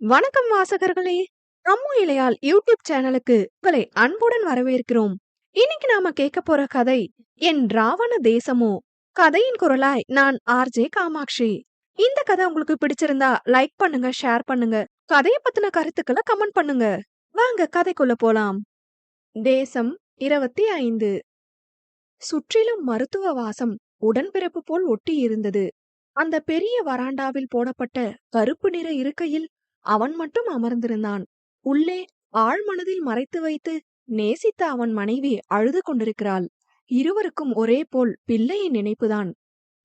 வணக்கம் வாசகர்களே. அம்மு இளையால் யூடியூப் சேனலுக்கு உங்களை அன்புடன் வரவேற்கிறோம். இன்னைக்கு நாம கேட்க போற கதை என் ராவண தேசமோ? கதையின் குரலாய் நான் ஆர்ஜே காமாட்சி. இந்த கதை உங்களுக்கு பிடிச்சிருந்தா லைக் பண்ணுங்க ஷேர் பண்ணுங்க. கதையை பத்தின கருத்துக்களை கமெண்ட் பண்ணுங்க. வாங்க கதைக்குள்ள போலாம். தேசம் இருபத்தி ஐந்து. சுற்றிலும் மருத்துவ வாசம் உடன்பிறப்பு போல் ஒட்டி இருந்தது. அந்த பெரிய வராண்டாவில் போடப்பட்ட கருப்பு நிற இருக்கையில் அவன் மட்டும் அமர்ந்திருந்தான். உள்ளே ஆழ்மனதில் மறைத்து வைத்து நேசித்த அவன் மனைவி அழுது கொண்டிருக்கிறாள். இருவருக்கும் ஒரே போல் பிள்ளையின் நினைப்புதான்.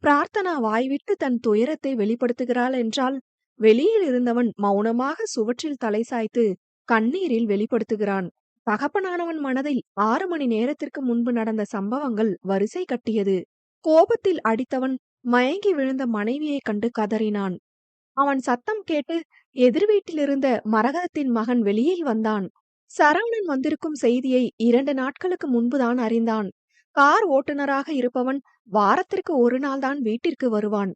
பிரார்த்தனா வாய்விட்டு தன் துயரத்தை வெளிப்படுத்துகிறாள் என்றால் வெளியில் இருந்தவன் மௌனமாக சுவற்றில் தலை சாய்த்து கண்ணீரில் வெளிப்படுத்துகிறான். தகப்பனானவன் மனதில் ஆறு மணி நேரத்திற்கு முன்பு நடந்த சம்பவங்கள் வரிசை கட்டியது. கோபத்தில் அடித்தவன் மயங்கி விழுந்த மனைவியைக் கண்டு கதறினான். அவன் சத்தம் கேட்டு எதிர் வீட்டிலிருந்த மரகதத்தின் மகன் வெளியில் வந்தான். சரவணன் வந்திருக்கும் செய்தியை இரண்டு நாட்களுக்கு முன்புதான் அறிந்தான். கார் ஓட்டுநராக இருப்பவன் வாரத்திற்கு ஒரு நாள்தான் வீட்டிற்கு வருவான்.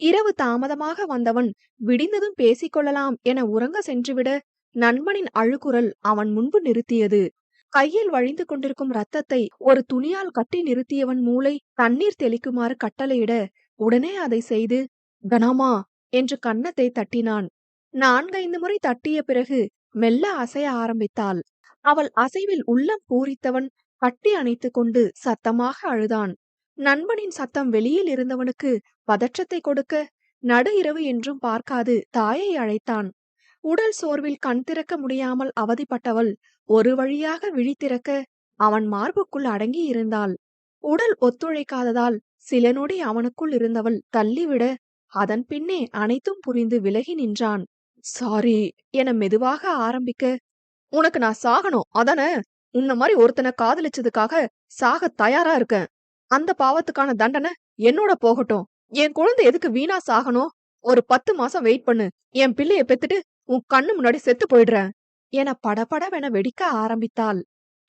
இரவு தாமதமாக வந்தவன் விடிந்ததும் பேசிக்கொள்ளலாம் என உறங்க சென்றுவிட நண்பனின் அழுகுரல் அவன் முன்பு நிறுத்தியது. கையில் வழிந்து கொண்டிருக்கும் ரத்தத்தை ஒரு துணியால் கட்டி நிறுத்தியவன் மூளை தண்ணீர் தெளிக்குமாறு கட்டளையிட உடனே அதை செய்து கனாமா என்று கன்னத்தை தட்டினான். நான்கைந்து முறை தட்டிய பிறகு மெல்ல அசைய ஆரம்பித்தாள். அவள் அசைவில் உள்ளம் பூரித்தவன் கட்டி அணைத்துக் கொண்டு சத்தமாக அழுதான். நண்பனின் சத்தம் வெளியில் இருந்தவனுக்கு பதற்றத்தை கொடுக்க நடு இரவு என்றும் பார்க்காது தாயை அழைத்தான். உடல் சோர்வில் கண் திறக்க முடியாமல் அவதிப்பட்டவள் ஒரு வழியாக விழித்திறக்க அவன் மார்புக்குள் அடங்கி இருந்தாள். உடல் ஒத்துழைக்காததால் சில நொடி அவனுக்குள் இருந்தவள் தள்ளிவிட அதன் பின்னே அனைத்தும் புரிந்து விலகி நின்றான். சாரி என மெதுவாக ஆரம்பிக்க. உனக்கு நான் சாகணும் அதானே? உன்ன மாதிரி ஒருத்தனை காதலிச்சதுக்காக சாக தயாரா இருக்கேன். அந்த பாவத்துக்கான தண்டனை என்னோட போகட்டும். என் குழந்தை எதுக்கு வீணா சாகணும்? ஒரு பத்து மாசம் வெயிட் பண்ணு. என் பிள்ளைய பெத்துட்டு உன் கண்ணு முன்னாடி செத்து போயிடுறேன். என படபடவென வெடிக்க ஆரம்பித்தாள்.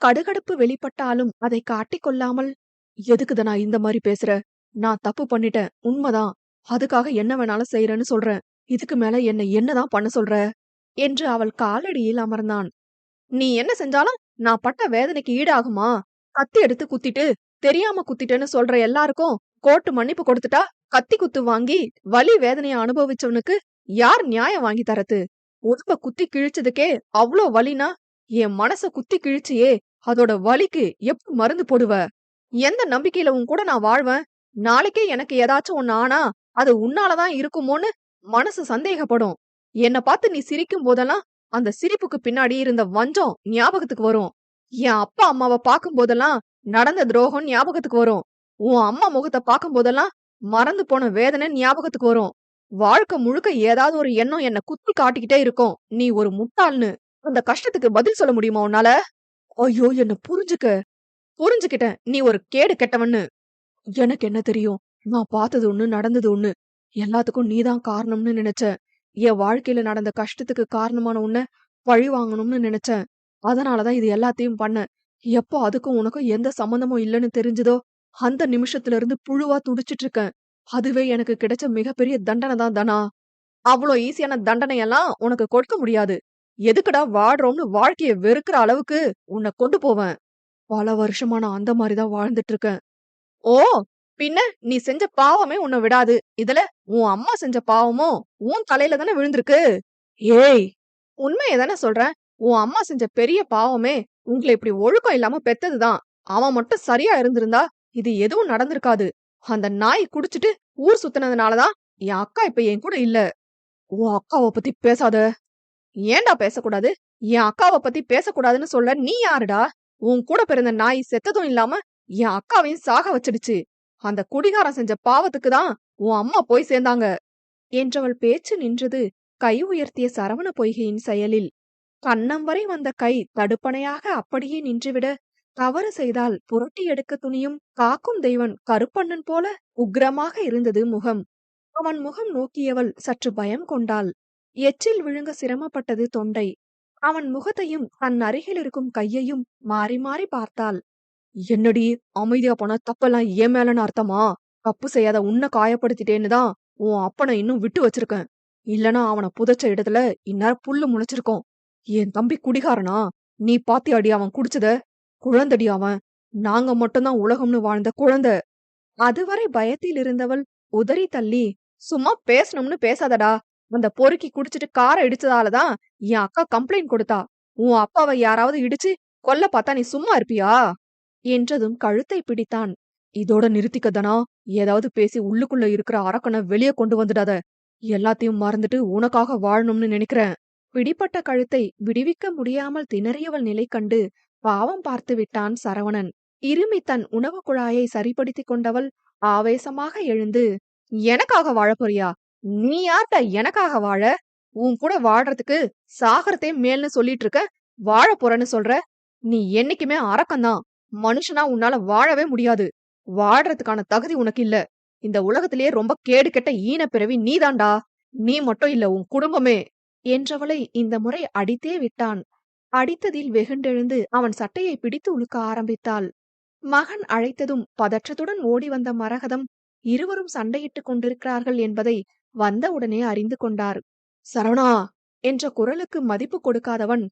கடுகடுப்பு வெளிப்பட்டாலும் அதை காட்டிக்கொள்ளாமல் எதுக்குத நான் இந்த மாதிரி பேசுற? நான் தப்பு பண்ணிட்டேன். உண்மைதான். அதுக்காக என்ன வேணாலும் செய்யறேன்னு சொல்றேன். இதுக்கு மேல என்ன என்னதான் பண்ண சொல்ற? என்று அவள் காலடியில் அமர்ந்தான். நீ என்ன செஞ்சாலும் நான் பட்ட வேதனைக்கு ஈடாகுமா? கத்தி எடுத்து குத்திட்டு தெரியாம குத்திட்டேன்னு சொல்ற எல்லாருக்கும் கோர்ட்டு மன்னிப்பு கொடுத்துட்டா கத்தி குத்து வாங்கி வலி வேதனைய அனுபவிச்சவனுக்கு யார் நியாயம் வாங்கி தரது உடம்ப குத்தி கிழிச்சதுக்கே அவ்ளோ வலினா என் மனச குத்தி கிழிச்சியே அதோட வலிக்கு எப்படி மருந்து போடுவ? எந்த நம்பிக்கையில உன் கூட நான் வாழ்வேன்? நாளைக்கே எனக்கு ஏதாச்சும் ஒன்னு ஆனா அது உன்னாலதான் இருக்குமோன்னு மனசு சந்தேகப்படும். என்ன பார்த்து நீ சிரிக்கும் போதெல்லாம் அந்த சிரிப்புக்கு பின்னாடி இருந்த வஞ்சம் ஞாபகத்துக்கு வரும். என் அப்பா அம்மாவை பார்க்கும் போதெல்லாம் நடந்த துரோகம் ஞாபகத்துக்கு வரும். உன் அம்மா முகத்தை பார்க்கும் போதெல்லாம் மறந்து போன வேதனை ஞாபகத்துக்கு வரும். வாழ்க்கை முழுக்க ஏதாவது ஒரு எண்ணம் என்ன குத்தி காட்டிக்கிட்டே இருக்கும். நீ ஒரு முட்டாள்னு அந்த கஷ்டத்துக்கு பதில் சொல்ல முடியுமா உன்னால? ஐயோ என்ன புரிஞ்சுக்க. புரிஞ்சுக்கிட்டேன். நீ ஒரு கேடு கெட்டவன்னு. எனக்கு என்ன தெரியும்? நான் பார்த்தது ஒண்ணு நடந்தது ஒண்ணு. எல்லாத்துக்கும் நீதான் காரணம்னு நினைச்ச. என் வாழ்க்கையில நடந்த கஷ்டத்துக்கு காரணமான உன்ன பழி வாங்கணும்னு நினைச்சேன் அதனாலதான் இது எல்லாத்தையும் பண்ணேன் எப்போ அதுக்கும் உனக்கும் எந்த சம்மந்தமும் இல்லைன்னு தெரிஞ்சதோ அந்த நிமிஷத்துல இருந்து புழுவா துடிச்சிட்டு இருக்கேன் அதுவே எனக்கு கிடைச்ச மிகப்பெரிய தண்டனை தான் தானா. அவ்வளோ ஈஸியான தண்டனையெல்லாம் உனக்கு கொடுக்க முடியாது. எதுக்குடா வாடுறோம்னு வாழ்க்கைய வெறுக்கிற அளவுக்கு உன்னை கொண்டு போவேன். பல வருஷமா நான் அந்த மாதிரிதான் வாழ்ந்துட்டு இருக்கேன். ஓ! பின்ன நீ செஞ்ச பாவமே உன்னை விடாது. இதுல உன் அம்மா செஞ்ச பாவமும் உன் தலையில தானே விழுந்திருக்கு. ஏய் உண்மையை தானே சொல்றேன். உன் அம்மா செஞ்ச பெரிய பாவமே உங்களை இப்படி ஒழுக்கம் இல்லாம பெத்ததுதான். அவன் மட்டும் சரியா இருந்திருந்தா இது எதுவும் நடந்திருக்காது. அந்த நாய் குடிச்சிட்டு ஊர் சுத்தினதுனாலதான் என் அக்கா இப்ப என் கூட இல்ல. உன் அக்காவை பத்தி பேசாத. ஏன்டா பேசக்கூடாது? என் அக்காவை பத்தி பேசக்கூடாதுன்னு சொல்ல நீ யாருடா? உன் கூட பிறந்த நாய் செத்ததும் இல்லாம என் அக்காவையும் சாக வச்சிடுச்சு. அந்த குடிகாரம் செஞ்ச பாவத்துக்கு தான் உன் அம்மா போய் சேர்ந்தாங்க. என்றவள் பேச்சு நின்றது கை உயர்த்திய சரவண பொய்கையின் செயலில். கன்னம் வரை வந்த கை தடுப்பணையாக அப்படியே நின்றுவிட தவறு செய்தால் புரட்டி எடுக்க துணியும் காக்கும் தெய்வன் கருப்பண்ணன் போல உக்ரமாக இருந்தது முகம். அவன் முகம் நோக்கியவள் சற்று பயம் கொண்டாள். எச்சில் விழுங்க சிரமப்பட்டது தொண்டை. அவன் முகத்தையும் தன் அருகில் இருக்கும் கையையும் மாறி மாறி பார்த்தாள். என்னடி அமைதியா போனா தப்பெல்லாம் ஏன் மேலன்னு அர்த்தமா? தப்பு செய்யாத உன்னை காயப்படுத்திட்டேன்னு தான் உன் அப்பனை இன்னும் விட்டு வச்சிருக்கேன். இல்லனா அவன புதைச்ச இடத்துல இந்நேரம் புல்லு முளைச்சிருக்கோம். என் தம்பி குடிகாரனா? நீ பாத்தியாடி அவன் குடிச்சத? குழந்தடி அவன். நாங்க மட்டும்தான் உலகம்னு வாழ்ந்த குழந்தை. அதுவரை பயத்தில் இருந்தவள் உதறி தள்ளி சும்மா பேசணும்னு பேசாதடா. அந்த பொறுக்கி குடிச்சிட்டு காரை இடிச்சதாலதான் என் அக்கா கம்ப்ளைண்ட் கொடுத்தா. உன் அப்பாவை யாராவது இடிச்சு கொல்ல பார்த்தா நீ சும்மா இருப்பியா? என்றதும் கழுத்தை பிடித்தான். இதோட நிறுத்திக்கதனா ஏதாவது பேசி உள்ளுக்குள்ள இருக்கிற அரக்கனை வெளியே கொண்டு வந்துடாத. எல்லாத்தையும் மறந்துட்டு உனக்காக வாழணும்னு நினைக்கிறேன். பிடிப்பட்ட கழுத்தை விடுவிக்க முடியாமல் திணறியவள் நிலை கண்டு பாவம் பார்த்து விட்டான் சரவணன். இருமி தன் உணவு குழாயை சரிப்படுத்திக் கொண்டவள் ஆவேசமாக எழுந்து எனக்காக வாழப் போறியா? நீ யார்கிட்ட எனக்காக வாழ? உன் கூட வாழறதுக்கு சாகரத்தே மேல்னு சொல்லிட்டு இருக்க வாழ போறேன்னு சொல்ற? நீ என்னைக்குமே அரக்கம்தான் மனுஷனா உன்னால வாழவே முடியாது. வாழ்றதுக்கான தகுதி உனக்கு இல்ல. இந்த உலகத்திலேயே ரொம்ப கேடு கெட்ட ஈன பிறவி நீதான்டா நீ மட்டும் இல்ல உன் குடும்பமே. என்றவளை இந்த முறை அடித்தே விட்டான். அடித்ததில் வெகுண்டெழுந்து அவன் சட்டையை பிடித்து உழுக்க ஆரம்பித்தாள். மகன் அழைத்ததும் பதற்றத்துடன் ஓடி வந்த மரகதம் இருவரும் சண்டையிட்டுக் கொண்டிருக்கிறார்கள் என்பதை வந்தவுடனே அறிந்து கொண்டார். சரவணா! என்ற குரலுக்கு மதிப்பு கொடுக்காதவன்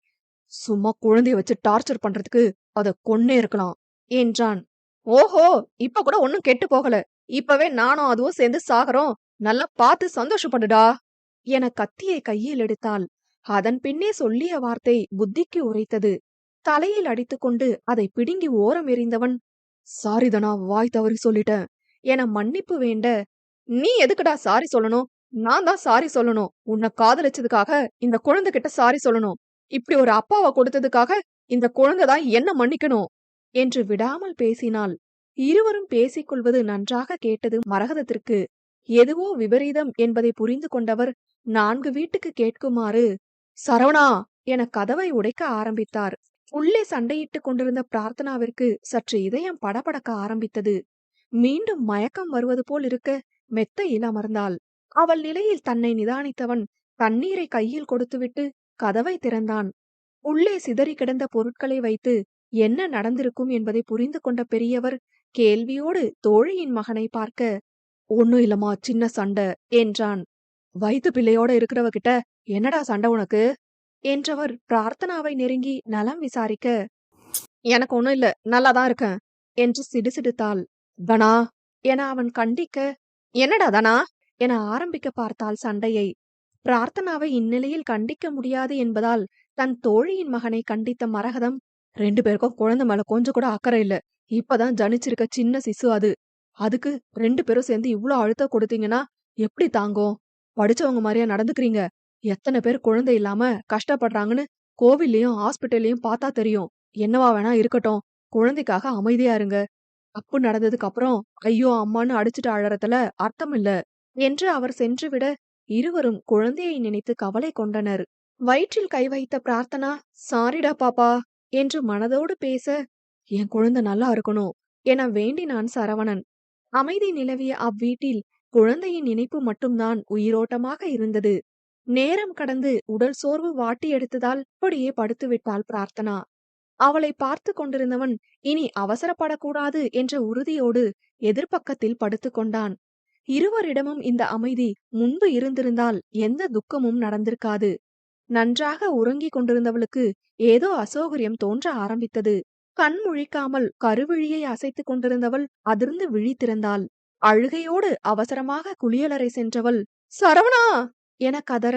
சும்மா குழந்தைய வச்சு டார்ச்சர் பண்றதுக்கு அத கொன்னே இருக்கலாம் என்றான். ஓஹோ! இப்ப கூட ஒன்னும் கெட்டு போகல. இப்பவே நானும் அதுவும் சேர்ந்து சாகறோம். நல்லா பார்த்து சந்தோஷப்படுடா என கத்தியை கையில் எடுத்தாள். அதன் பின்னே சொல்லிய வார்த்தை புத்திக்கு உரைத்தது. தலையில் அடித்துக்கொண்டு அதை பிடுங்கி ஓரம் எறிந்தவன் சாரிதனா வாய் தவறி சொல்லிட்டேன் என மன்னிப்பு வேண்ட நீ எதுக்குடா சாரி சொல்லணும்? நான் தான் சாரி சொல்லணும். உன்னை காதலிச்சதுக்காக இந்த குழந்தை கிட்ட சாரி சொல்லணும். இப்படி ஒரு அப்பாவை கொடுத்ததுக்காக இந்த குழந்தை தான் என்ன மன்னிக்கணும்? என்று விடாமல் பேசினாள். இருவரும் பேசிக்கொள்வது நன்றாக கேட்டது மரகதத்திற்கு. எதுவோ விபரீதம் என்பதை புரிந்து கொண்டவர் நான்கு வீட்டுக்கு கேட்குமாறு சரவணா என கதவை உடைக்க ஆரம்பித்தார். உள்ளே சண்டையிட்டுக் கொண்டிருந்த பிரார்த்தனாவிற்கு சற்று இதயம் படபடக்க ஆரம்பித்தது. மீண்டும் மயக்கம் வருவது போல் இருக்க மெத்தையில் அமர்ந்தாள். அவள் நிலையில் தன்னை நிதானித்தவன் தண்ணீரை கையில் கொடுத்துவிட்டு கதவை திறந்தான். உள்ளே சிதறி கிடந்த பொருட்களை வைத்து என்ன நடந்திருக்கும் என்பதை புரிந்து கொண்ட பெரியவர் கேள்வியோடு தோழியின் மகனை பார்க்க ஒண்ணும் இல்லம்மா சின்ன சண்டை என்றான். வயிற்று பிள்ளையோட இருக்கிறவகிட்ட என்னடா சண்டை உனக்கு? என்றவர் பிரார்த்தனாவை நெருங்கி நலம் விசாரிக்க எனக்கு ஒண்ணும் இல்ல நல்லாதான் இருக்கேன் என்று சிடுசிடுத்தாள். தனா என அவன் கண்டிக்க என்னடா தனா? என ஆரம்பிக்க பார்த்தாள் சண்டையை. பிரார்த்தனாவை இந்நிலையில் கண்டிக்க முடியாது என்பதால் தன் தோழியின் மகனை கண்டித்த மரகதம் ரெண்டு பேருக்கும் குழந்தை மேல கொஞ்சம் கூட அக்கறை இல்ல. இப்பதான் ஜனிச்சிருக்க சின்ன சிசு அது. அதுக்கு ரெண்டு பேரும் சேர்ந்து இவ்ளோ அழுத்தம் கொடுத்தீங்கன்னா எப்படி தாங்கும்? படிச்சவங்க மாதிரியா நடந்துக்கிறீங்க. எத்தனை பேர் குழந்தை இல்லாம கஷ்டப்படுறாங்கன்னு கோவில்லையும் ஹாஸ்பிட்டல்லையும் பார்த்தா தெரியும். என்னவா வேணா இருக்கட்டும். குழந்தைக்காக அமைதியா இருங்க. தப்பு நடந்ததுக்கு அப்புறம் ஐயோ அம்மான்னு அடிச்சுட்டு அழறதுல அர்த்தம் இல்ல. என்று அவர் சென்று விட இருவரும் குழந்தையை நினைத்து கவலை கொண்டனர். வயிற்றில் கை வைத்த பிரார்த்தனா சாரிடா பாப்பா என்று மனதோடு பேச என் குழந்தை நல்லா இருக்கணும் என வேண்டினான் சரவணன். அமைதி நிலவிய அவ்வீட்டில் குழந்தையின் நினைப்பு மட்டும்தான் உயிரோட்டமாக இருந்தது. நேரம் கடந்து உடல் சோர்வு வாட்டி எடுத்ததால் அப்படியே படுத்து விட்டாள் பிரார்த்தனா. அவளை பார்த்து கொண்டிருந்தவன் இனி அவசரப்படக்கூடாது என்ற உறுதியோடு எதிர்ப்பக்கத்தில் படுத்துக் கொண்டான். இருவரிடமும் இந்த அமைதி முன்பு இருந்திருந்தால் எந்த துக்கமும் நடந்திருக்காது. நன்றாக உறங்கிக் கொண்டிருந்தவளுக்கு ஏதோ அசௌகரியம் தோன்ற ஆரம்பித்தது. கண் முழிக்காமல் கருவிழியை அசைத்துக் கொண்டிருந்தவள் அதிர்ந்து விழி திறந்தாள் அழுகையோடு அவசரமாக குளியலறை சென்றவள் சரவணா! என கதற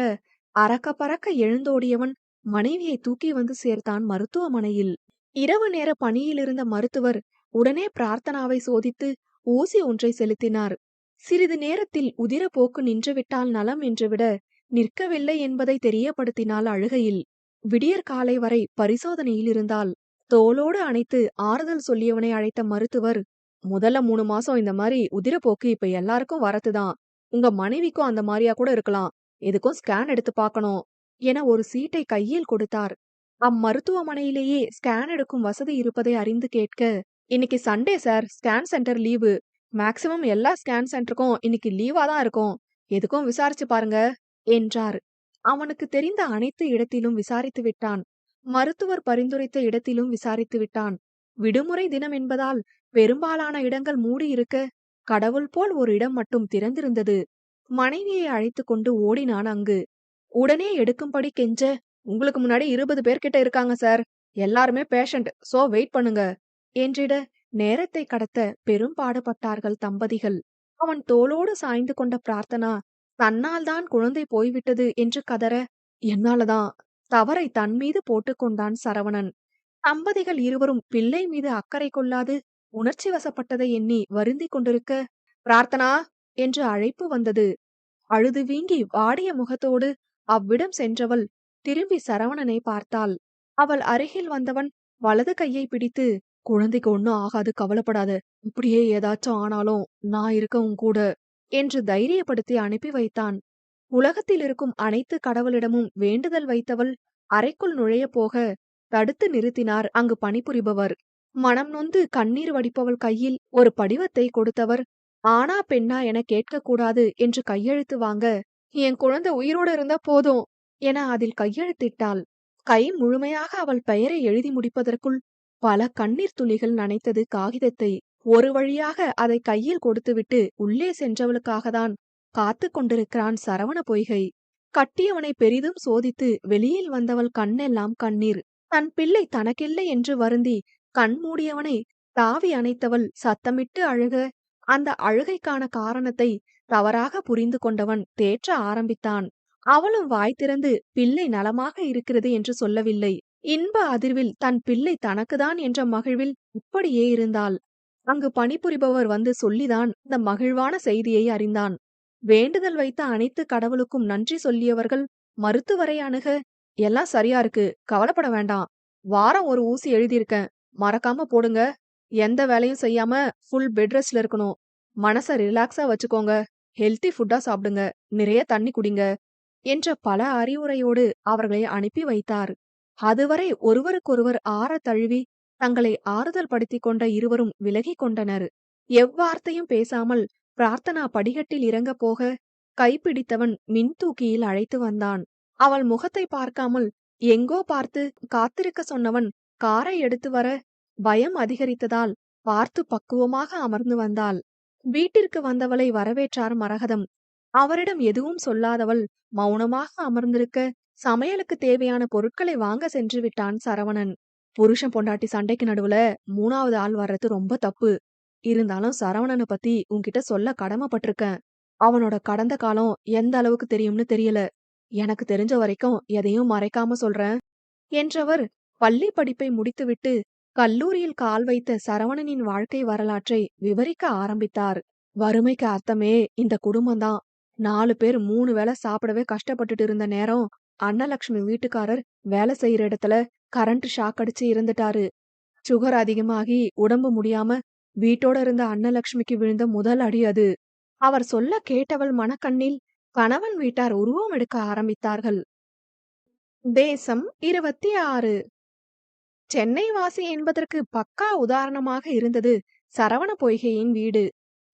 அறக்க பறக்க எழுந்தோடியவன் மனைவியை தூக்கி வந்து சேர்த்தான் மருத்துவமனையில். இரவு நேர பணியிலிருந்த மருத்துவர் உடனே பிரார்த்தனாவை சோதித்து ஊசி ஒன்றை செலுத்தினார். சிறிது நேரத்தில் உதிரப்போக்கு நின்றுவிட்டால் நலம் என்று விட நிற்கவில்லை என்பதை தெரியப்படுத்தினாள் அழுகையில். விடியற் காலை வரை பரிசோதனையில் இருந்தால் தோளோடு அணைத்து ஆறுதல் சொல்லியவனை அழைத்த மருத்துவர் முதல்ல மூணு மாசம் இந்த மாதிரி உதிரப்போக்கு இப்ப எல்லாருக்கும் வரதுதான் உங்க மனைவிக்கும் அந்த மாதிரியா கூட இருக்கலாம். எதுக்கும் ஸ்கேன் எடுத்து பார்க்கணும் என ஒரு சீட்டை கையில் கொடுத்தார். அம்மருத்துவமனையிலேயே ஸ்கேன் எடுக்கும் வசதி இருப்பதை அறிந்து கேட்க இன்னைக்கு Sunday sir scan centre leave maximum எல்லா ஸ்கேன் சென்டருக்கும் இன்னைக்கு லீவா தான் இருக்கும் எதுக்கும் விசாரிச்சு பாருங்க என்றார் அவனுக்கு தெரிந்த அனைத்து இடத்திலும் விசாரித்து விட்டான் மருத்துவர் பரிந்துரைத்த இடத்திலும் விசாரித்து விட்டான் விடுமுறை தினம் என்பதால் பெரும்பாலான இடங்கள் மூடி இருக்க கடவுள் போல் ஒரு இடம் மட்டும் திறந்திருந்தது மனைவியை அழைத்துக் கொண்டு ஓடினான் அங்கு. உடனே எடுக்கும்படி கெஞ்ச, உங்களுக்கு முன்னாடி 20 பேர்கிட்ட இருக்காங்க சார். எல்லாருமே பேஷண்ட். சோ வெயிட் பண்ணுங்க. என்றிட நேரத்தை கடத்த பெரும் பாடுபட்டார்கள் தம்பதிகள். அவன் தோளோடு சாய்ந்து கொண்ட பிரார்த்தனா, தன்னால் தான் குழந்தை போய்விட்டது என்று கதற, என்னாலதான். தவறை தன் மீது போட்டுக் கொண்டான் சரவணன். தம்பதிகள் இருவரும் பிள்ளை மீது அக்கறை கொள்ளாது உணர்ச்சி வசப்பட்டதை எண்ணி வருந்திக் கொண்டிருக்க, பிரார்த்தனா என்று அழைப்பு வந்தது. அழுது வீங்கி வாடிய முகத்தோடு அவ்விடம் சென்றவள் திரும்பி சரவணனை பார்த்தாள். அவள் அருகில் வந்தவன் வலது கையை பிடித்து, குழந்தைக்கு ஒன்னும் ஆகாது கவலைப்படாத. இப்படியே ஏதாச்சும் ஆனாலும் நான் இருக்க உன் கூட என்று தைரியப்படுத்தி அனுப்பி வைத்தான். உலகத்தில் இருக்கும் அனைத்து கடவுளிடமும் வேண்டுதல் வைத்தவள் அறைக்குள் நுழையப் போக தடுத்து நிறுத்தினார் அங்கு பணிபுரிபவர். மனம் நொந்து கண்ணீர் வடிப்பவள் கையில் ஒரு படிவத்தை கொடுத்தவர், ஆனா பெண்ணா என கேட்கக் கூடாது என்று கையெழுத்து வாங்க, என் குழந்தை உயிரோடு இருந்தா போதும் என அதில் கையெழுத்திட்டாள். கை முழுமையாக அவள் பெயரை எழுதி முடிப்பதற்குள் பல கண்ணீர் துளிகள் நனைத்தது காகிதத்தை. ஒரு வழியாக அதை கையில் கொடுத்துவிட்டு உள்ளே சென்றவளுக்காகத்தான் காத்துக் கொண்டிருக்கிறான் சரவண பொய்கை. கட்டியவனை பெரிதும் சோதித்து வெளியில் வந்தவள் கண்ணெல்லாம் கண்ணீர். தன் பிள்ளை தனக்கில்லை என்று வருந்தி கண் மூடியவனை தாவி அணைத்தவள் சத்தமிட்டு அழுக, அந்த அழுகைக்கான காரணத்தை தவறாக புரிந்து கொண்டவன் தேற்ற ஆரம்பித்தான். அவளும் வாய் திறந்து பிள்ளை நலமாக இருக்கிறது என்று சொல்லவில்லை. இன்ப அதிர்வில் தன் பிள்ளை தனக்குதான் என்ற மகிழ்வில் இப்படியே இருந்தாள். அங்கு பணிபுரிபவர் வந்து சொல்லிதான் இந்த மகிழ்வான செய்தியை அறிந்தான். வேண்டுதல் வைத்த அனைத்து கடவுளுக்கும் நன்றி சொல்லியவர்கள் மருத்துவரை அணுக, எல்லாம் சரியா இருக்கு. கவலைப்பட வேண்டாம். வாரம் ஒரு ஊசி எழுதியிருக்கேன். மறக்காம போடுங்க. எந்த வேலையும் செய்யாம ஃபுல் பெட் ரெஸ்ட்ல இருக்கணும். மனச ரிலாக்ஸா வச்சுக்கோங்க. ஹெல்தி ஃபுட்டா சாப்பிடுங்க. நிறைய தண்ணி குடிங்க. என்ற பல அறிவுரையோடு அவர்களை அனுப்பி வைத்தார். அதுவரை ஒருவருக்கொருவர் ஆறத் தழுவி தங்களை ஆறுதல் படுத்திக் கொண்ட இருவரும் விலகிக் கொண்டனர். எவ்வார்த்தையும் பேசாமல் பிரார்த்தனா படிகட்டில் இறங்க போக, கைப்பிடித்தவன் மின்தூக்கியில் அழைத்து வந்தான். அவள் முகத்தை பார்க்காமல் எங்கோ பார்த்து காத்திருக்க சொன்னவன் காரை எடுத்து வர, பயம் அதிகரித்ததால் பார்த்து பக்குவமாக அமர்ந்து வந்தாள். வீட்டிற்கு வந்தவளை வரவேற்றார் மரகதம். அவரிடம் எதுவும் சொல்லாதவள் மௌனமாக அமர்ந்திருக்க, சமையலுக்கு தேவையான பொருட்களை வாங்க சென்று விட்டான் சரவணன். புருஷன் பொண்டாட்டி சண்டைக்கு நடுவுல மூணாவது ஆள் வர்றது ரொம்ப தப்பு. இருந்தாலும் சரவணனை பத்தி உன்கிட்ட சொல்ல கடமைப்பட்டிருக்கேன். அவனோட கடந்த காலம் எந்த அளவுக்கு தெரியும்னு தெரியல. எனக்கு தெரிஞ்ச வரைக்கும் எதையும் மறைக்காம சொல்றேன். என்றவர் பள்ளி படிப்பை முடித்துவிட்டு கல்லூரியில் கால் வைத்த சரவணனின் வாழ்க்கை வரலாற்றை விவரிக்க ஆரம்பித்தார். வறுமைக்கு அர்த்தமே இந்த குடும்பம்தான். நாலு பேர் மூணு வேளை சாப்பிடவே கஷ்டப்பட்டுட்டு இருந்த நேரம், அன்னலக்ஷ்மி வீட்டுக்காரர் வேலை செய்யற இடத்துல கரண்ட் ஷாக் அடிச்சு இருந்துட்டாரு சுகர் அதிகமாகி உடம்பு முடியாம வீட்டோட இருந்த அன்னலக்ஷ்மிக்கு விழுந்த முதல் அடி அது. அவர் சொல்ல கேட்டவள் மனக்கண்ணில் கணவன் வீட்டார் உருவம் எடுக்க ஆரம்பித்தார்கள். தேசம் இருபத்தி ஆறு சென்னை வாசி என்பதற்கு பக்கா உதாரணமாக இருந்தது சரவண பொய்கையின் வீடு.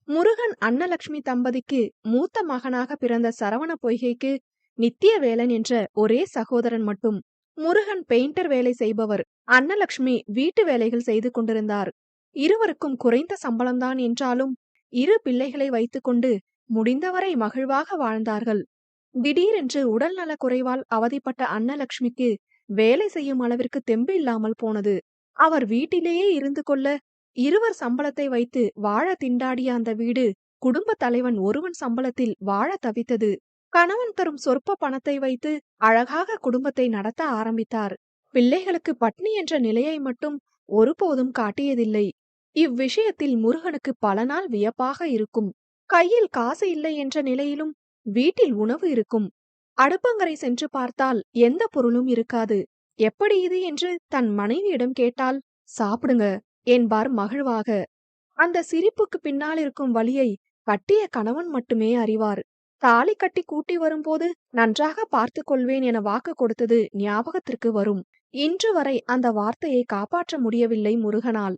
முருகன் அன்னலக்ஷ்மி தம்பதிக்கு மூத்த மகனாக பிறந்த சரவண பொய்கைக்கு நித்தியவேலன் என்ற ஒரே சகோதரன் மட்டும். முருகன் பெயிண்டர் வேலை செய்பவர். அன்னலட்சுமி வீட்டு வேலைகள் செய்து கொண்டிருந்தார். இருவருக்கும் குறைந்த சம்பளம்தான் என்றாலும் இரு பிள்ளைகளை வைத்துக்கொண்டு முடிந்தவரை மகிழ்வாக வாழ்ந்தார்கள். திடீரென்று உடல் நலக் குறைவால் அவதிப்பட்ட அன்னலட்சுமிக்கு வேலை செய்யும் அளவிற்கு தெம்பு இல்லாமல் போனது. அவர் வீட்டிலேயே இருந்து கொள்ள இருவர் சம்பளத்தை வைத்து வாழ திண்டாடிய அந்த வீடு குடும்பத் தலைவன் ஒருவன் சம்பளத்தில் வாழ தவித்தது. கணவன் தரும் சொற்ப பணத்தை வைத்து அழகாக குடும்பத்தை நடத்த ஆரம்பித்தார். பிள்ளைகளுக்கு பட்னி என்ற நிலையை மட்டும் ஒருபோதும் காட்டியதில்லை. இவ்விஷயத்தில் முருகனுக்கு பல நாள் வியப்பாக இருக்கும். கையில் காசு இல்லை என்ற நிலையிலும் வீட்டில் உணவு இருக்கும். அடுப்பங்கரை சென்று பார்த்தால் எந்த பொருளும் இருக்காது. எப்படி இது என்று தன் மனைவியிடம் கேட்டால், சாப்பிடுங்க என்பார் மகிழ்வாக. அந்த சிரிப்புக்கு பின்னால் இருக்கும் வழியை கட்டிய கணவன் மட்டுமே அறிவார். தாலி கட்டி கூட்டி வரும்போது நன்றாக பார்த்துக் கொள்வேன் என வாக்கு கொடுத்தது ஞாபகத்திற்கு வரும். இன்று வரை அந்த வார்த்தையை காப்பாற்ற முடியவில்லை முருகனால்.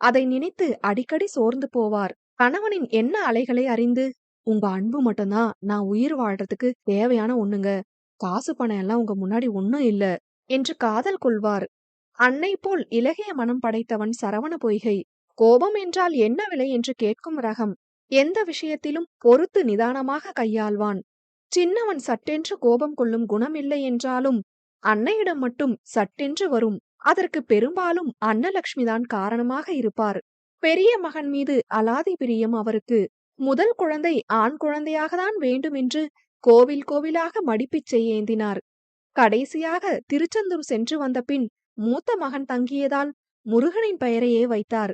அதை நினைத்து அடிக்கடி சோர்ந்து போவார். கணவனின் என்ன அலைகளை அறிந்து, உங்க அன்பு மட்டும்தான் நான் உயிர் வாழ்றதுக்கு தேவையான ஒண்ணுங்க. காசு பணம் எல்லாம் உங்க முன்னாடி ஒண்ணும் இல்ல என்று காதல் கொள்வார். அன்னை போல் இளகிய மனம் படைத்தவன் சரவண பொய்கை. கோபம் என்றால் என்ன விலை என்று கேட்கும் ரகம். எந்த விஷயத்திலும் பொறுத்து நிதானமாக கையாள்வான். சின்னவன் சட்டென்று கோபம் கொள்ளும் குணமில்லை என்றாலும் அன்னையிடம் மட்டும் சட்டென்று வரும். அதற்கு பெரும்பாலும் அன்னலட்சுமிதான் காரணமாக இருப்பார். பெரிய மகன் மீது அலாதி பிரியம் அவருக்கு. முதல் குழந்தை ஆண் குழந்தையாகத்தான் வேண்டும் என்று கோவில் கோவிலாக மடிப்பிச் ஏந்தினார் கடைசியாக திருச்செந்தூர் சென்று வந்த பின் மூத்த மகன் தங்கியதால் முருகனின் பெயரையே வைத்தார்.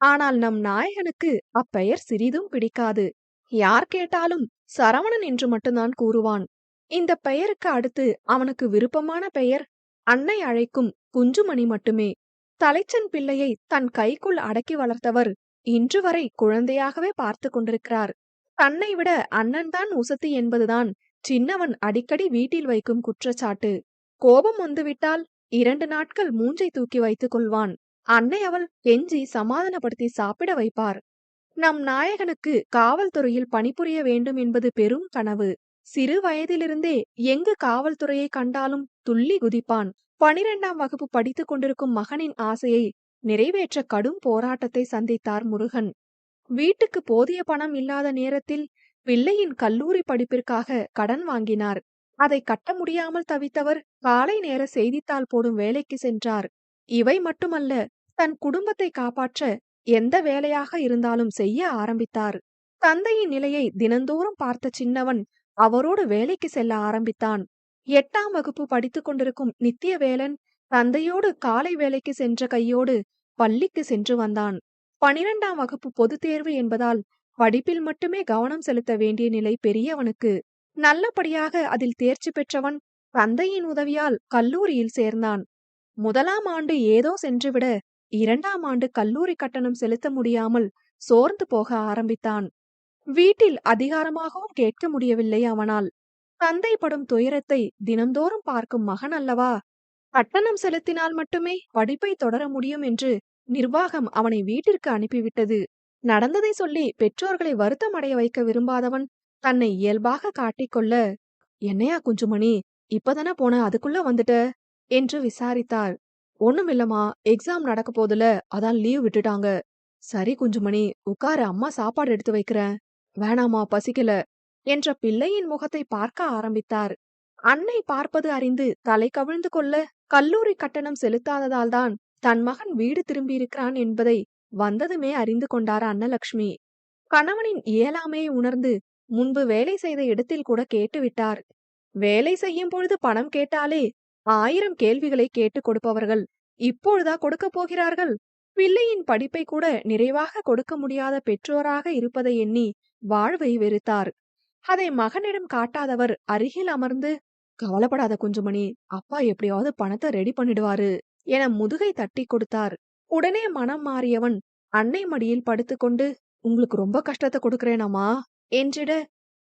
ஆனால் நம் நாயகனுக்கு அப்பெயர் சிறிதும் பிடிக்காது. யார் கேட்டாலும் சரவணன் என்று மட்டும்தான் கூறுவான். இந்த பெயருக்கு அடுத்து அவனுக்கு விருப்பமான பெயர் அன்னை அழைக்கும் குஞ்சுமணி மட்டுமே. தலைச்சன் பிள்ளையை தன் கைக்குள் அடக்கி வளர்த்தவர் இன்று வரை குழந்தையாகவே பார்த்து கொண்டிருக்கிறார். தன்னை விட அண்ணன்தான் உசத்தி என்பதுதான் சின்னவன் அடிக்கடி வீட்டில் வைக்கும் குற்றச்சாட்டு. கோபம் வந்துவிட்டால் இரண்டு நாட்கள் மூஞ்சை தூக்கி வைத்துக் கொள்வான். அன்னை அவள் கெஞ்சி சமாதானப்படுத்தி சாப்பிட வைப்பார். நம் நாயகனுக்கு காவல்துறையில் பணிபுரிய வேண்டும் என்பது பெரும் கனவு. சிறு வயதிலிருந்தே எங்கு காவல்துறையை கண்டாலும் துள்ளி குதிப்பான். பனிரெண்டாம் வகுப்பு படித்துக் கொண்டிருக்கும் மகனின் ஆசையை நிறைவேற்ற கடும் போராட்டத்தை சந்தித்தார் முருகன். வீட்டுக்கு போதிய பணம் இல்லாத நேரத்தில் பிள்ளையின் கல்லூரி படிப்பிற்காக கடன் வாங்கினார். அதை கட்ட முடியாமல் தவித்தவர் காலை நேர செய்தித்தாள் போடும் வேலைக்கு சென்றார். இவை மட்டுமல்ல தன் குடும்பத்தை காப்பாற்ற எந்த வேலையாக இருந்தாலும் செய்ய ஆரம்பித்தார். தந்தையின் நிலையை தினந்தோறும் பார்த்த சின்னவன் அவரோடு வேலைக்கு செல்ல ஆரம்பித்தான். எட்டாம் வகுப்பு படித்துக் கொண்டிருக்கும் நித்தியவேலன் தந்தையோடு காலை வேலைக்கு சென்ற கையோடு பள்ளிக்கு சென்று வந்தான். பனிரெண்டாம் வகுப்பு பொதுத் தேர்வு என்பதால் படிப்பில் மட்டுமே கவனம் செலுத்த வேண்டிய நிலை பெரியவனுக்கு. நல்லபடியாக அதில் தேர்ச்சி பெற்றவன் தந்தையின் உதவியால் கல்லூரியில் சேர்ந்தான். முதலாம் ஆண்டு ஏதோ சென்றுவிட இரண்டாம் ஆண்டு கல்லூரி கட்டணம் செலுத்த முடியாமல் சோர்ந்து போக ஆரம்பித்தான். வீட்டில் அதிகாரமாகவும் கேட்க முடியவில்லை அவனால். தந்தை படும் துயரத்தை தினந்தோறும் பார்க்கும் மகன் அல்லவா? கட்டணம் செலுத்தினால் மட்டுமே படிப்பை தொடர முடியும் என்று நிர்வாகம் அவனை வீட்டிற்கு அனுப்பிவிட்டது. நடந்ததை சொல்லி பெற்றோர்களை வருத்தம் அடைய வைக்க விரும்பாதவன் தன்னை இயல்பாக காட்டிக்கொள்ள என்னையா குஞ்சுமணி இப்பதானே போன அதுக்குள்ள வந்துட்ட? என்று விசாரித்தார். ஒண்ணுமில்லம்மா எக்ஸாம் நடக்க போதுல அதான் லீவ் விட்டுட்டாங்க. சரி குஞ்சுமணி உட்கார அம்மா சாப்பாடு எடுத்து வைக்கிறேன். வேணாமா பசிக்கல. என்ற பிள்ளையின் முகத்தை பார்க்க ஆரம்பித்தார். அன்னை பார்ப்பது அறிந்து தலை கவிழ்ந்து கொள்ள கல்லூரி கட்டணம் செலுத்தாததால் தான் தன் மகன் வீடு திரும்பியிருக்கிறான் என்பதை வந்ததுமே அறிந்து கொண்டார் அன்னலக்ஷ்மி. கணவனின் இயலாமையை உணர்ந்து முன்பு வேலை செய்த இடத்தில் கூட கேட்டுவிட்டார். வேலை செய்யும் பொழுது பணம் கேட்டாலே ஆயிரம் கேள்விகளை கேட்டுக் கொடுப்பவர்கள் இப்பொழுதா கொடுக்க போகிறார்கள்? பிள்ளையின் படிப்பை கூட நிறைவாக கொடுக்க முடியாத பெற்றோராக இருப்பதை எண்ணி வாழ்வை வெறுத்தார். அதை மகனிடம் காட்டாதவர் அருகில் அமர்ந்து கவலைப்படாத குஞ்சுமணி அப்பா எப்படியாவது பணத்தை ரெடி பண்ணிடுவாரு என முதுகை தட்டி கொடுத்தார். உடனே மனம் மாறியவன் அன்னை மடியில் படுத்துக்கொண்டு உங்களுக்கு ரொம்ப கஷ்டத்தை கொடுக்கறேனாமா? என்றிட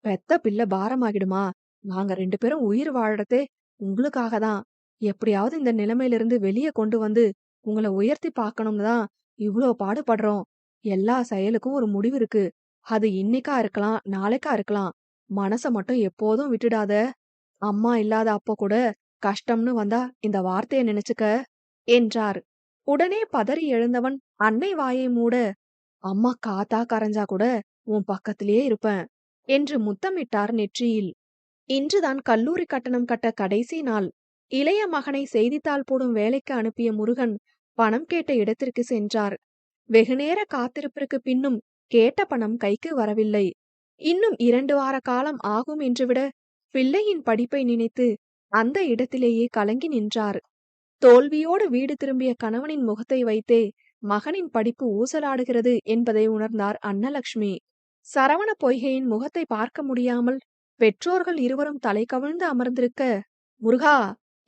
பெத்த பிள்ளை பாரமாகிடுமா? நாங்க ரெண்டு பேரும் உயிர் வாழறதே உங்களுக்காக தான் எப்படியாவது இந்த நிலைமையிலிருந்து வெளியே கொண்டு வந்து உங்களை உயர்த்தி பார்க்கணும்னு தான் இவ்ளோ பாடுபடுறோம். எல்லா செயலுக்கும் ஒரு முடிவு இருக்கு. அது இன்னைக்கா இருக்கலாம் நாளைக்கா இருக்கலாம். மனச மட்டும் எப்போதும் விட்டுடாத. அம்மா இல்லாத அப்போ கூட கஷ்டம்னு வந்தா இந்த வார்த்தைய நினைச்சுக்க என்றார். உடனே பதறி எழுந்தவன் அன்னை வாயை மூட அம்மா காத்தா கரைஞ்சா கூட உன் பக்கத்திலேயே இருப்பேன் என்று முத்தமிட்டார் நெற்றியில். இன்றுதான் கல்லூரி கட்டணம் கட்ட கடைசி நாள். இளைய மகனை செய்தித்தாள் போடும் வேலைக்கு அனுப்பிய முருகன் பணம் கேட்ட இடத்திற்கு சென்றார். வெகுநேர காத்திருப்பிற்கு பின்னும் கேட்ட பணம் கைக்கு வரவில்லை. இன்னும் இரண்டு வார காலம் ஆகும் என்று விட பிள்ளையின் படிப்பை நினைத்து அந்த இடத்திலேயே கலங்கி நின்றார். தோல்வியோடு வீடு திரும்பிய கணவனின் முகத்தை வைத்தே மகனின் படிப்பு ஊசலாடுகிறது என்பதை உணர்ந்தார் அன்னலக்ஷ்மி. சரவண பொய்கையின் முகத்தை பார்க்க முடியாமல் பெற்றோர்கள் இருவரும் தலை கவிழ்ந்து அமர்ந்திருக்க முருகா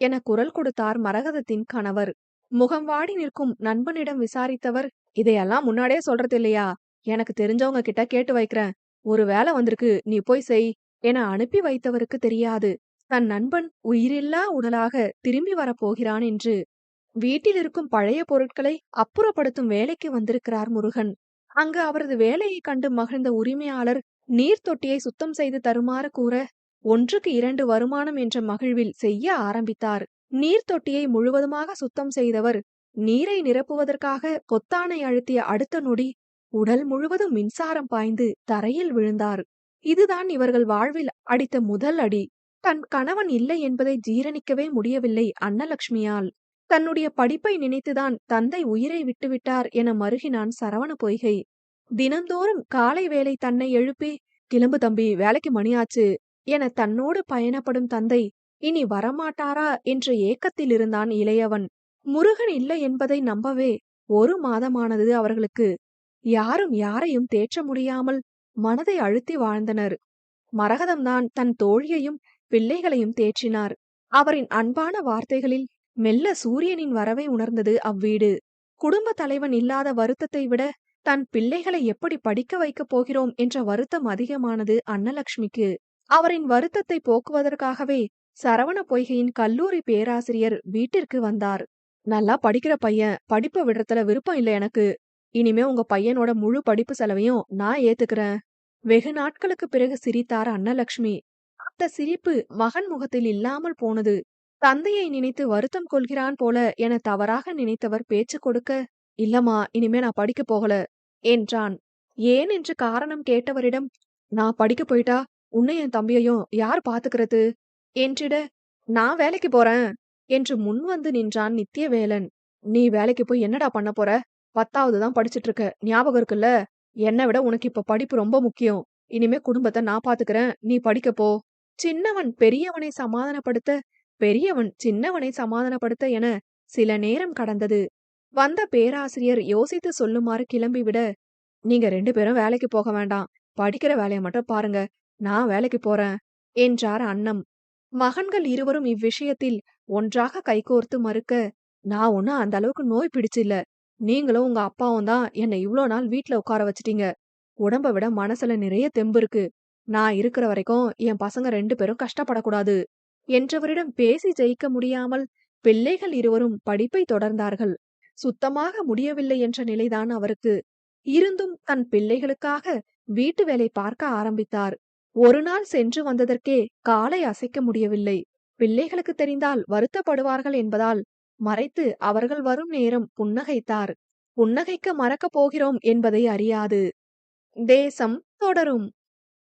என குரல் கொடுத்தார் மரகதத்தின் கணவர். முகம் வாடி நிற்கும் நண்பனிடம் விசாரித்தவர் இதையெல்லாம் முன்னாடியே சொல்றது இல்லையா எனக்கு தெரிஞ்சவங்க கிட்ட கேட்டு வைக்கிறேன். ஒரு வேலை வந்திருக்கு நீ போய் செய் என அனுப்பி வைத்தவருக்கு தெரியாது. தன் நண்பன் உயிரில்லா உடலாக திரும்பி வரப்போகிறான் என்று. வீட்டில் இருக்கும் பழைய பொருட்களை அப்புறப்படுத்தும் வேலைக்கு வந்திருக்கிறார் முருகன். அங்கு அவரது வேலையை கண்டு மகிழ்ந்த உரிமையாளர் நீர் தொட்டியை சுத்தம் செய்து தருமாறு கூற ஒன்றுக்கு இரண்டு வருமானம் என்ற மகிழ்வில் செய்ய ஆரம்பித்தார். நீர் தொட்டியை முழுவதுமாக சுத்தம் செய்தவர் நீரை நிரப்புவதற்காக பொத்தானை அழுத்திய அடுத்த நொடி உடல் முழுவதும் மின்சாரம் பாய்ந்து தரையில் விழுந்தார். இதுதான் இவர்கள் வாழ்வில் அடித்த முதல் அடி. தன் கணவன் இல்லை என்பதை ஜீரணிக்கவே முடியவில்லை அன்னலட்சுமியால் தன்னுடைய படிப்பை நினைத்துதான் தந்தை உயிரை விட்டுவிட்டார் என மருகினான் சரவண பொய்கை. தினந்தோறும் காலை வேளை தன்னை எழுப்பி கிளம்பு தம்பி வேலைக்கு மணியாச்சு என தன்னோடு பயணப்படும் தந்தை இனி வரமாட்டாரா? என்ற ஏக்கத்தில் இருந்தான் இளையவன். முருகன் இல்லை என்பதை நம்பவே ஒரு மாதமானது அவர்களுக்கு. யாரும் யாரையும் தேற்ற முடியாமல் மனதை அழுத்தி வாழ்ந்தனர். மரகதம்தான் தன் தோழியையும் பிள்ளைகளையும் தேற்றினார். அவரின் அன்பான வார்த்தைகளில் மெல்ல சூரியனின் வரவை உணர்ந்தது அவ்வீடு. குடும்ப தலைவன் இல்லாத வருத்தத்தை விட தன் பிள்ளைகளை எப்படி படிக்க வைக்கப் போகிறோம் என்ற வருத்தம் அதிகமானது அன்னலக்ஷ்மிக்கு. அவரின் வருத்தத்தை போக்குவதற்காகவே சரவண பொய்கையின் கல்லூரி பேராசிரியர் வீட்டிற்கு வந்தார். நல்லா படிக்கிற பையன் படிப்பை விடுறதுல விருப்பம் இல்லை எனக்கு. இனிமே உங்க பையனோட முழு படிப்பு செலவையும் நான் ஏத்துக்கிறேன். வெகு நாட்களுக்கு பிறகு சிரித்தார் அன்னலட்சுமி அந்த சிரிப்பு மகன் முகத்தில் இல்லாமல் போனது. தந்தையை நினைத்து வருத்தம் கொள்கிறான் போல என தவறாக நினைத்தவர் பேச்சு கொடுக்க இல்லம்மா இனிமே நான் படிக்க போகல என்றான். ஏன்? என்று காரணம் கேட்டவரிடம் நான் படிக்க போயிட்டா? உன்னை என் தம்பியையும் யார் பாத்துக்கிறது? என்றிட நான் வேலைக்கு போறேன் என்று முன் வந்து நின்றான் நித்தியவேலன் நீ வேலைக்கு போய் என்னடா பண்ண போற? பத்தாவது தான் படிச்சிட்டு இருக்க ஞாபகம் இருக்குல்ல? என்னை விட உனக்கு இப்ப படிப்பு ரொம்ப முக்கியம். இனிமே குடும்பத்தை நான் பாத்துக்கிறேன். நீ படிக்க போ. சின்னவன் பெரியவனை சமாதானப்படுத்த பெரியவன் சின்னவனை சமாதானப்படுத்த என சில நேரம் கடந்தது. வந்த பேராசிரியர் யோசித்து சொல்லுமாறு கிளம்பிவிட நீங்க ரெண்டு பேரும் வேலைக்கு போக வேண்டாம். படிக்கிற வேலையை மட்டும் பாருங்க. நான் வேலைக்கு போறேன் என்றார் அன்னம். மகன்கள் இருவரும் இவ்விஷயத்தில் ஒன்றாக கைகோர்த்து மறுக்க நான் ஒன்னும் அந்த அளவுக்கு நோய் பிடிச்சில்ல. நீங்களும் உங்க அப்பாவும் தான் என்னை இவ்ளோ நாள் வீட்ல உட்கார வச்சிட்டீங்க. உடம்ப விட மனசுல நிறைய தெம்பு இருக்கு. நான் இருக்கிற வரைக்கும் என் பசங்க ரெண்டு பேரும் கஷ்டப்படக்கூடாது என்றவரிடம் பேசி ஜெயிக்க முடியாமல் பிள்ளைகள் இருவரும் படிப்பை தொடர்ந்தார்கள். சுத்தமாக முடியவில்லை என்ற நிலைதான் அவருக்கு. இருந்தும் தன் பிள்ளைகளுக்காக வீட்டு வேலை பார்க்க ஆரம்பித்தார். ஒரு நாள் சென்று வந்ததற்கே காலை அசைக்க முடியவில்லை. பிள்ளைகளுக்கு தெரிந்தால் வருத்தப்படுவார்கள் என்பதால் மறைத்து அவர்கள் வரும் நேரம் புன்னகைத்தார். புன்னகைக்க மறக்கப் போகிறோம் என்பதை அறியாது. தேசம் தொடரும்.